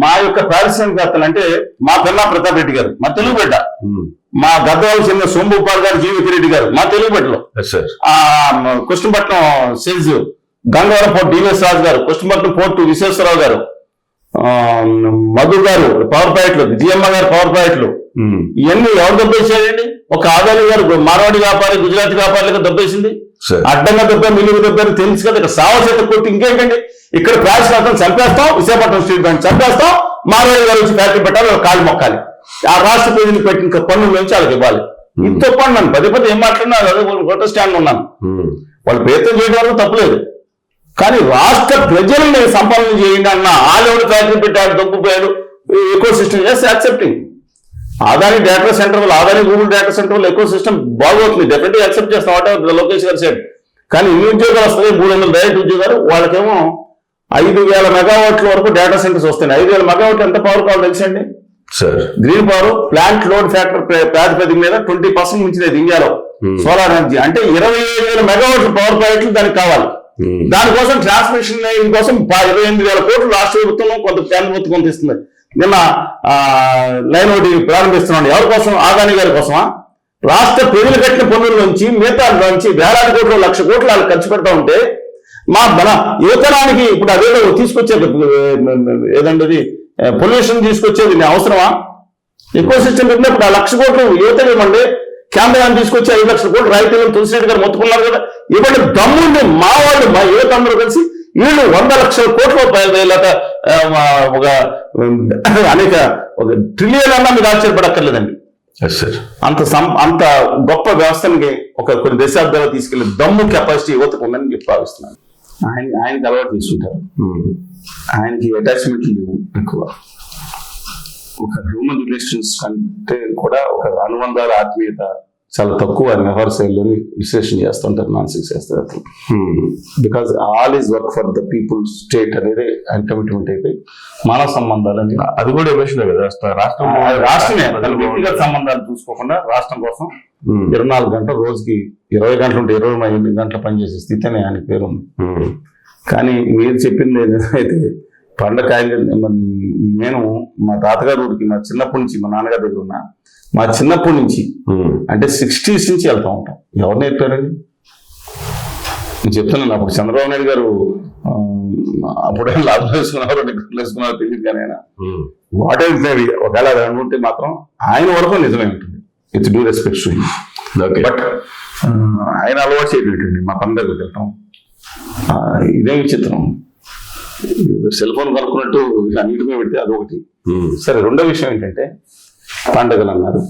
మా యొక్క పారిశ్రామికవేత్తలు అంటే మా పిల్ల ప్రతాప్ రెడ్డి గారు మా తెలుగు బిడ్డ. మా గద్దవాళ్ళకి చెందిన సోంభూపాల్ గారు జీవికి రెడ్డి గారు మా తెలుగు బిడ్డలు. Krishnapatnam cells Gangavaram port D V S Raju garu Krishnapatnam port Visweswara Rao గారు మధు గారు పవర్ ప్యాకెట్లు జిఎమ్మ గారు పవర్ ప్యాకెట్లు. ఇవన్నీ ఎవరు దెబ్బేసాడండి ఒక ఆదాని గారు మార్వాడి వ్యాపారి గుజరాతీ వ్యాపారులకు దెబ్బేసింది? అడ్డంగా దెబ్బ మిల్లుగు దెబ్బ అని తెలుసు కదా ఇక్కడ సావచేత కొట్టి ఇంకేంటండి? ఇక్కడ ప్రాచీనార్థం చంపేస్తాం విశాఖపట్నం స్టేట్ బ్యాంక్ చంపేస్తాం మార్వాడి గారు వచ్చి ఫ్యాక్టరీ పెట్టాలి కాళ్ళు మొక్కాలి. ఆ రాష్ట్ర ప్రజలు పెట్టిన పన్నుల నుంచి వాళ్ళకి ఇవ్వాలి. ఇంత పన్ను నన్ను పదే పదే ఏం మాట్లాడినా అదే స్టాండ్ ఉన్నాను. వాళ్ళు ప్రయత్నం చేయడం వల్ల తప్పలేదు. కానీ రాష్ట్ర ప్రజల్ని సంపాదన చేయండి అన్న ఆలెవడు ఫ్యాక్టరీ పెట్టాడు దొబ్బుపోయాడు ఎకో సిస్టమ్ చేస్తే యాక్సెప్టింగ్ ఆదాని డేటా సెంటర్ వల్ల ఆదాని గూగుల్ డేటా సెంటర్ వల్ల ఎకో సిస్టమ్ బాగోతుంది. డెఫినెట్గా యాక్సెప్ట్ చేస్తాం. వాట్ లోకేష్ గారు సైడ్ కానీ ఇన్ని ఉద్యోగాలు వస్తాయి. మూడు వందల డైరెక్ట్ ఉద్యోగాలు. వాళ్ళకేమో ఐదు వేల మెగావాట్ల వరకు డేటా సెంటర్స్ వస్తాయి ఐదు వేల మెగావాట్లు ఎంత పవర్ కావాలో తెలుసండి? Sir green power plant load factor ప్రాతిపదిక మీద ట్వంటీ పర్సెంట్ మించినది ఇండియాలో. సోలార్ ఎనర్జీ అంటే ఇరవై ఏడు వేల మెగావాట్ల పవర్ ప్రాజెక్టులు దానికి కావాలి. దానికోసం ట్రాన్స్మిషన్ లైన్ కోసం ఇరవై ఎనిమిది వేల కోట్లు రాష్ట్ర ప్రభుత్వం కొంత కేంద్ర ప్రభుత్వం కొంత ఇస్తుంది. నిన్న ఆ, లైన్ ఒకటి ప్రారంభిస్తున్నాను ఎవరి కోసం? ఆదాని గారి కోసమా? రాష్ట్ర ప్రజలు కట్టిన పన్నుల నుంచి మిగతా నుంచి వేలాది కోట్లు లక్ష కోట్లు వాళ్ళు ఖర్చు పెడతా ఉంటే మా మన యువతరానికి ఇప్పుడు అదేదో తీసుకొచ్చేది ఏదండి పొల్యూషన్ తీసుకొచ్చేది నీ అవసరమా? ఎక్కువ సిస్టమ్ పెట్టినప్పుడు ఆ లక్ష కోట్లు యువత ఇవ్వండి. కేంద్రాన్ని తీసుకొచ్చి ఐదు లక్షల కోట్లు రైతులను తులసిరెడ్డి గారు మొత్తుకున్నారు కదా. ఇవ్వండి దమ్ముండి మా వాళ్ళు మా యువత అందరూ కలిసి వీళ్ళు వంద లక్షల కోట్ల రూపాయలు ఒక అనేక ఒక ట్రిలియన్ అన్నా మీరు ఆశ్చర్యపడక్కర్లేదండి. అంత అంత గొప్ప వ్యవస్థని ఒక కొన్ని దశాబ్దాలు తీసుకెళ్ళి దమ్ము కెపాసిటీ యువతకు ఉందని చెప్పి భావిస్తున్నాను. ఆయన ఆయనకి అలవాటు తీసుకుంటారు ఆయనకి అటాచ్మెంట్ లేవు. ఎక్కువ. ఒక హ్యూమన్ రిలేషన్స్ కంటే కూడా ఒక అనుబంధాల ఆత్మీయత చాలా తక్కువ వ్యవహార శైలిలోని విశ్లేషణ చేస్తుంటారు నాన్ సిక్స్ చేస్తారు because all is work for the people state అనేది ఆయన కమిట్మెంట్ అయిపోయి మానవ సంబంధాలు అని అది కూడా ఎమోషన్ కదా రాష్ట్ర- రాష్ట్రమే. వ్యక్తిగత సంబంధాలు చూసుకోకుండా రాష్ట్రం కోసం ఉమ్. ఇరవై నాలుగు గంటలు రోజుకి ఇరవై గంటలు ఉంటే ఇరవై ఎనిమిది గంటలు పనిచేసే స్థితి అని ఆయన పేరు ఉంది ఉమ్. కానీ మీరు చెప్పింది అయితే పండగ నేను మా తాతగారి ఊరికి మా చిన్నప్పటి నుంచి మా నాన్నగారి దగ్గర ఉన్నా మా చిన్నప్పటి నుంచి. అంటే సిక్స్టీస్ నుంచి వెళ్తా ఉంటాం. ఎవరు నేర్పారండి నేను చెప్తున్నాను అప్పుడు చంద్రబాబు నాయుడు గారు అప్పుడే లాభం వేసుకున్నారు నిగ్రహం వేసుకున్నారో తెలియదు కానీ ఆయన. వాట్ ఈస్ దట్ ఒకవేళ అది అనుకుంటే మాత్రం ఆయన వరకు నిజమే ఉంటుంది. It's due respect to but ఆయన అలవాటు చేయటండి మా పండుగకి వెళ్ళటం ఆ, ఇదే విచిత్రం. సెల్ ఫోన్ కనుక్కున్నట్టు అన్నిటి మీద పెడితే అదొకటి. సరే రెండో విషయం ఏంటంటే పండుగలు అన్నారు.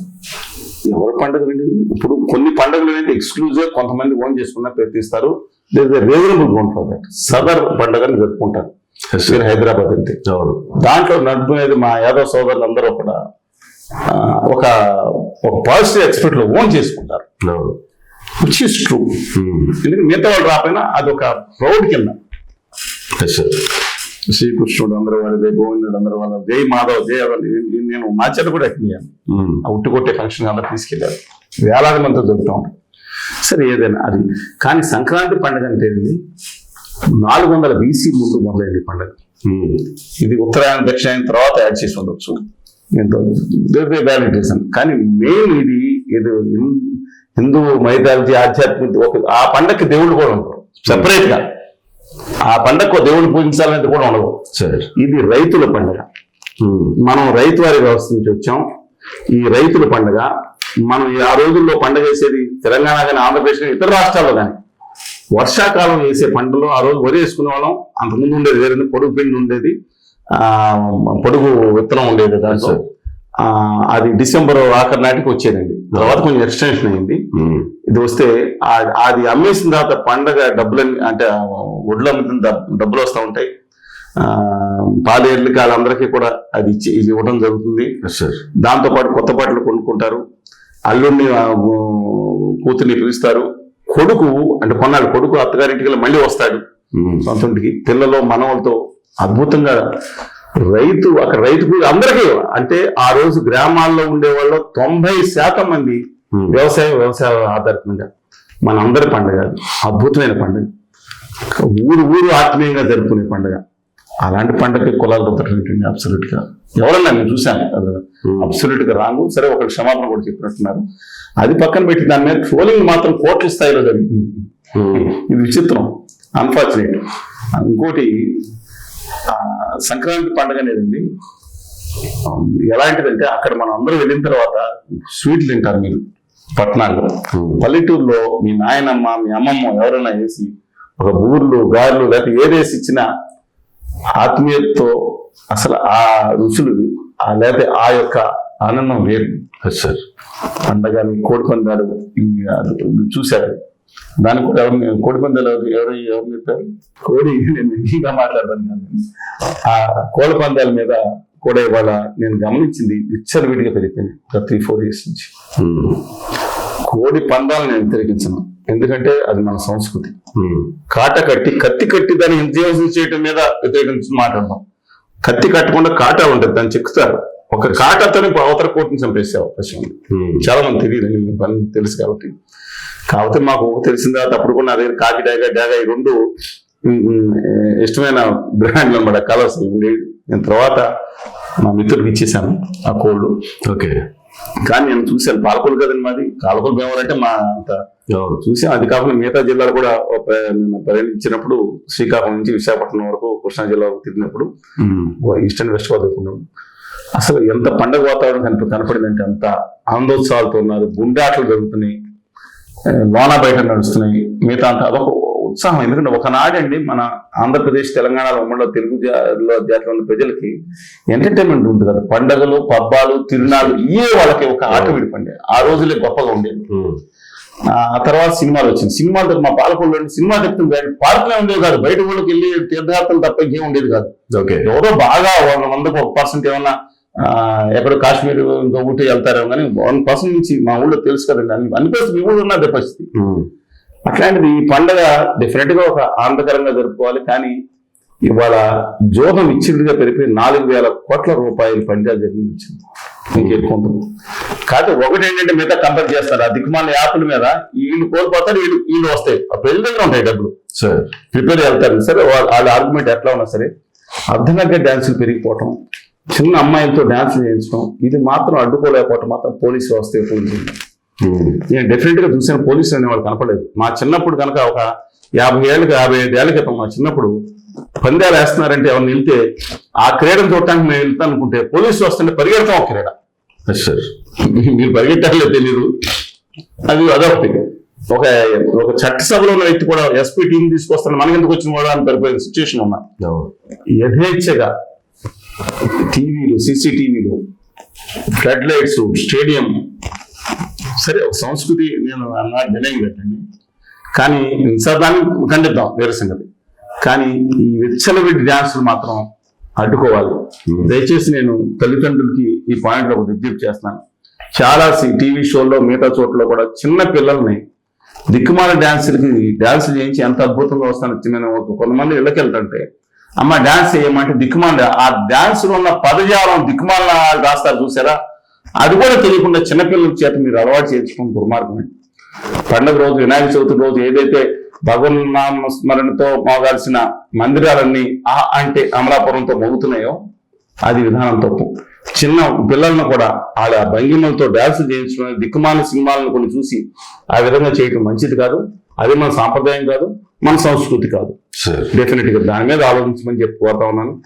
ఎవరు పండుగలు అండి ఇప్పుడు కొన్ని పండుగలు అనేది ఎక్స్క్లూజివ్ కొంతమంది ఓన్ చేసుకున్న ప్రయత్నిస్తారు reasonable own for that Sadar పండుగని జరుపుకుంటారు. హైదరాబాద్ అంటే దాంట్లో నడుపునేది మా యాదవ్ సోదరులందరూ కూడా ఒక ఒక పాజిటివ్ ఎక్స్పెక్ట్లో ఓన్ చేసుకుంటారు. Which is true. ఎందుకంటే మిగతా వాళ్ళు రాకపోయినా అది ఒక ప్రౌడ్ కింద శ్రీకృష్ణుడు అందరూ వాళ్ళదే గోవిందుడు అందరూ వాళ్ళ జై మాధవ్ జై అవర్ నేను- మా చేత కూడా ఎక్కినాను ఉట్టు కొట్టే ఫంక్షన్ అలా తీసుకెళ్ళారు వేలాది జరుగుతూ. ఉంటాయి సరే ఏదైనా అది. కానీ సంక్రాంతి పండుగ అంటే ఏంది? నాలుగు వందల బీసీ ముందు మొదలైంది పండుగ. ఇది ఉత్తరాయణ దక్షిణాయన తర్వాత యాడ్ చేసి ఉండొచ్చు. ఎంతో వ్యాలిడ్ రీజన్ కానీ మెయిన్ ఇది ఇది హిందూ మైథాలజీ ఆధ్యాత్మిక ఒక ఆ పండగకి దేవుళ్ళు కూడా ఉంటారు సెపరేట్గా. ఆ పండగకు దేవుళ్ళు పూజించాలనేది కూడా ఉండదు. సార్. ఇది రైతుల పండుగ. మనం రైతు వారి వ్యవస్థ నుంచి వచ్చాం. ఈ రైతుల పండుగ మనం ఈ ఆ రోజుల్లో పండుగ వేసేది తెలంగాణ కానీ ఆంధ్రప్రదేశ్ కానీ ఇతర రాష్ట్రాల్లో కానీ వర్షాకాలం వేసే పంటలు ఆ రోజు వరి వేసుకునే వాళ్ళం. అంతకుముందు ఉండేది వేరే పొడుగు పిండి ఉండేది. ఆ పొడుగు విత్తనం ఉండేది దాంట్లో. ఆ, అది డిసెంబర్ ఆఖరి నాటికి వచ్చేదండి. తర్వాత కొంచెం ఎక్స్టెన్షన్ అయింది. ఇది వస్తే అది అమ్మేసిన తర్వాత పండగ డబ్బులు అంటే డబ్- డబ్బులు వస్తూ ఉంటాయి. ఆ పాలేర్లకి వాళ్ళందరికీ కూడా అది ఇచ్చి ఇది ఇవ్వడం జరుగుతుంది. ఎస్ సార్ దాంతో పాటు కొత్త బట్టలు కొనుక్కుంటారు. అల్లుడిని కూతుర్ని పిలుస్తారు. కొడుకు అంటే కొన్నాడు కొడుకు అత్తగారింటికి మళ్ళీ వస్తాడు. ఉమ్. సొంత ఇంటికి పిల్లలు మనవలతో అద్భుతంగా రైతు అక్కడ రైతు అందరికీ అంటే ఆ రోజు గ్రామాల్లో ఉండే వాళ్ళు తొంభై శాతం మంది ఉమ్. వ్యవసాయం వ్యవసాయ ఆధారితంగా. మనందరి పండుగ అద్భుతమైన పండుగ. ఊరు ఊరు ఆత్మీయంగా జరుపుకునే పండుగ. అలాంటి పంటకి కులాలు రుద్దటం అబ్సల్యూట్గా ఎవరన్నా నేను చూశాను. అబ్సల్యూట్గా రాంగు సరే ఒక క్షమాపణ కూడా చెప్పినట్టున్నారు. అది పక్కన పెట్టి దాని మీద ట్రోలింగ్ మాత్రం కోట్ల స్థాయిలో జరిగింది. ఇది విచిత్రం. అన్ఫార్చునేట్ ఇంకోటి సంక్రాంతి పండుగ అనేది ఎలాంటిదంటే అక్కడ మనం అందరూ వెళ్ళిన తర్వాత స్వీట్లు తింటారు మీరు. పట్టణాల్లో పల్లెటూరులో మీ నాయనమ్మ మీ అమ్మమ్మ ఎవరైనా వేసి ఒక బూర్లు గారెలు లేకపోతే ఏదేసి ఇచ్చినా ఆత్మీయతతో అసలు ఆ రుచులు ఆ లేకపోతే ఆ యొక్క ఆనందం వేరు. సార్ పండగని కోడి పందాలు ఇవి అది చూశారు. దాన్ని కూడా ఎవరు కోడి పందాలు ఎవరు ఎవరు ఎవరు చెప్పారు? కోడి నేను ఇంకా మాట్లాడతాను కానీ ఆ కోడి పందాల మీద కూడా ఇవాళ నేను గమనించింది విచ్చల విడిగా పెరిగిపోయింది త్రీ ఫోర్ ఇయర్స్ నుంచి. కోడి పందాలు నేను వ్యతిరేకించను ఎందుకంటే అది మన సంస్కృతి. కాట కట్టి కత్తి కట్టి దాన్ని హింస చేయటం మీద వ్యతిరేకించి మాట్లాడదాం. కత్తి కట్టకుండా కాటా ఉంటుంది దాన్ని చెక్కుతారు. ఒక కాటతోని అవతల కోటిని చంపేసే అవకాశం ఉంది. చాలా మంది తెలియదు పని తెలుసు కాబట్టి. కాకపోతే మాకు తెలిసిన తర్వాత అప్పుడు కూడా నా దగ్గర కాకి డాగా డాగా ఈ రెండు ఇష్టమైన బ్రాండ్లు అనమాట కలర్స్ నేను తర్వాత మా మిత్రుడికి ఇచ్చేసాను ఆ కోళ్ళు. ఓకే. కానీ నేను చూశాను పాలకొలు కదండి మాది. పాలకొలు బేవాలంటే మా అంత చూసాం అది కాకుండా మిగతా జిల్లాలు కూడా పర్యటించినప్పుడు శ్రీకాకుళం నుంచి విశాఖపట్నం వరకు కృష్ణా జిల్లా వరకు తిరిగినప్పుడు ఈస్ట్ అండ్ వెస్ట్ గోదావరి అసలు ఎంత పండగ వాతావరణం కనిప కనపడిందంటే అంత ఆనందోత్సవాలతో ఉన్నారు గుండాట్లు జరుగుతున్నాయి లోన బయట నడుస్తున్నాయి మిగతా అంతా అదొక ఉత్సాహం. ఎందుకంటే ఒకనాడండి మన ఆంధ్రప్రదేశ్ తెలంగాణలో ఉమ్మడిలో తెలుగు జాతిలో ఉన్న ప్రజలకి ఎంటర్టైన్మెంట్ ఉంది కదా. పండగలు పబ్బాలు తిరునాళ్ళు ఇవే వాళ్ళకి ఒక ఆట విడిపండి. ఆ రోజులే గొప్పగా ఉండేది ఆ తర్వాత సినిమాలు వచ్చింది. సినిమాలు మా పాలకొండ సినిమా చెప్తుంది పార్కులే ఉండేది కాదు. బయట ఊళ్ళకి వెళ్ళి తీర్థయాత్రలు తప్ప ఇంకేం ఉండేది కాదు. ఓకే. ఎవరో బాగా వంద మందికి ఒక పర్సెంట్ ఏమన్నా ఎక్కడో కాశ్మీర్ ఇంకా ఊటీ వెళ్తారేమో కానీ వన్ పర్సెంట్ నుంచి మా ఊళ్ళో తెలుసు కదండి. అన్ని అనిపిస్తుంది మీ ఊళ్ళో ఉన్నదే పరిస్థితి. అట్లాంటిది ఈ పండగ డెఫినెట్గా ఒక ఆనందకరంగా జరుపుకోవాలి. కానీ ఇవాళ జోహం ఇచ్చిడిగా పెరిగిపోయి నాలుగు వేల కోట్ల రూపాయలు పంజాబ్ జరిగింది. ఇంకెక్కువ ఉంటుంది కాకపోతే ఒకటి ఏంటంటే మిగతా కంపేర్ చేస్తారు. ఆ దిక్కుమాల యాప్ల మీద వీళ్ళు కోల్పోతారు వీళ్ళు వీళ్ళు వస్తాయి. ఆ ప్రజల దగ్గర ఉంటాయి డబ్బులు. సార్ ప్రిపేర్ వెళ్తారు సరే వాళ్ళ ఆర్గ్యుమెంట్ ఎట్లా ఉన్నా సరే అర్ధనగ్గర డ్యాన్సులు పెరిగిపోవటం చిన్న అమ్మాయిలతో డ్యాన్స్ చేయించడం ఇది మాత్రం అడ్డుకోలేకపోవటం మాత్రం పోలీసు వ్యవస్థ ఎక్కువ ఉంది. నేను డెఫినెట్గా చూసిన పోలీసులు అనే వాళ్ళు కనపడలేదు. మా చిన్నప్పుడు కనుక ఒక యాభై ఏళ్ళకి యాభై ఐదు ఏళ్ళ క్రితం మా చిన్నప్పుడు పందాలు వేస్తున్నారంటే ఎవరిని వెళ్తే ఆ క్రీడను చూడటానికి మేము వెళ్తాం అనుకుంటే పోలీసులు వస్తుంటే పరిగెడతాం ఒక క్రీడ. మీరు పరిగెట్టాలో తెలియదు అది అదొకటి. ఒక ఒక చట్టసభలో ఉన్న వ్యక్తి కూడా ఎస్పీ టీం తీసుకొస్తాను. మనకి ఎందుకు వచ్చిన వాడు అని పరిపోయిన సిచ్యువేషన్ ఉన్నా యథేచ్ఛగా టీవీలు సీసీటీవీలు ఫ్లడ్ లైట్స్ స్టేడియం సరే ఒక సంస్కృతి నేను అన్నా డినైంగ్ పెట్టండి. కానీ దాన్ని ఖండిద్దాం వేరే సంగతి. కానీ ఈ విచ్చలవిడి డ్యాన్సులు మాత్రం అడ్డుకోవాలి. దయచేసి నేను తల్లిదండ్రులకి ఈ పాయింట్ ఒక విజ్ఞప్తి చేస్తున్నాను. చాలా టీవీ షోల్లో మిగతా చోట్ల కూడా చిన్న పిల్లల్ని దిక్కుమాల డాన్సులకి డాన్స్ చేయించి ఎంత అద్భుతంగా వస్తాను చిన్న కొంతమంది ఇళ్ళకి వెళ్తుంటే అమ్మ డాన్స్ చేయమంటే దిక్కుమాల ఆ డాన్స్ ఉన్న పదజాలం దిక్కుమాల రాస్తారు చూసారా? అది కూడా తెలియకుండా చిన్నపిల్లల చేత మీరు అలవాటు చేర్చుకుని దుర్మార్గం పండుగ రోజు వినాయక చవితి రోజు ఏదైతే భగవన్నామ స్మరణతో మోగాల్సిన మందిరాలన్నీ ఆ అంటే అమలాపురంతో మోగుతున్నాయో అది విధానం తప్పు. చిన్న పిల్లలను కూడా వాళ్ళ భంగిమలతో డాన్స్ చేయించడం దిక్కుమాల సినిమాలను కొన్ని చూసి ఆ విధంగా చేయటం మంచిది కాదు. అది మన సాంప్రదాయం కాదు మన సంస్కృతి కాదు. డెఫినెట్గా దాని మీద ఆలోచించమని చెప్పి కోరుతా ఉన్నాను.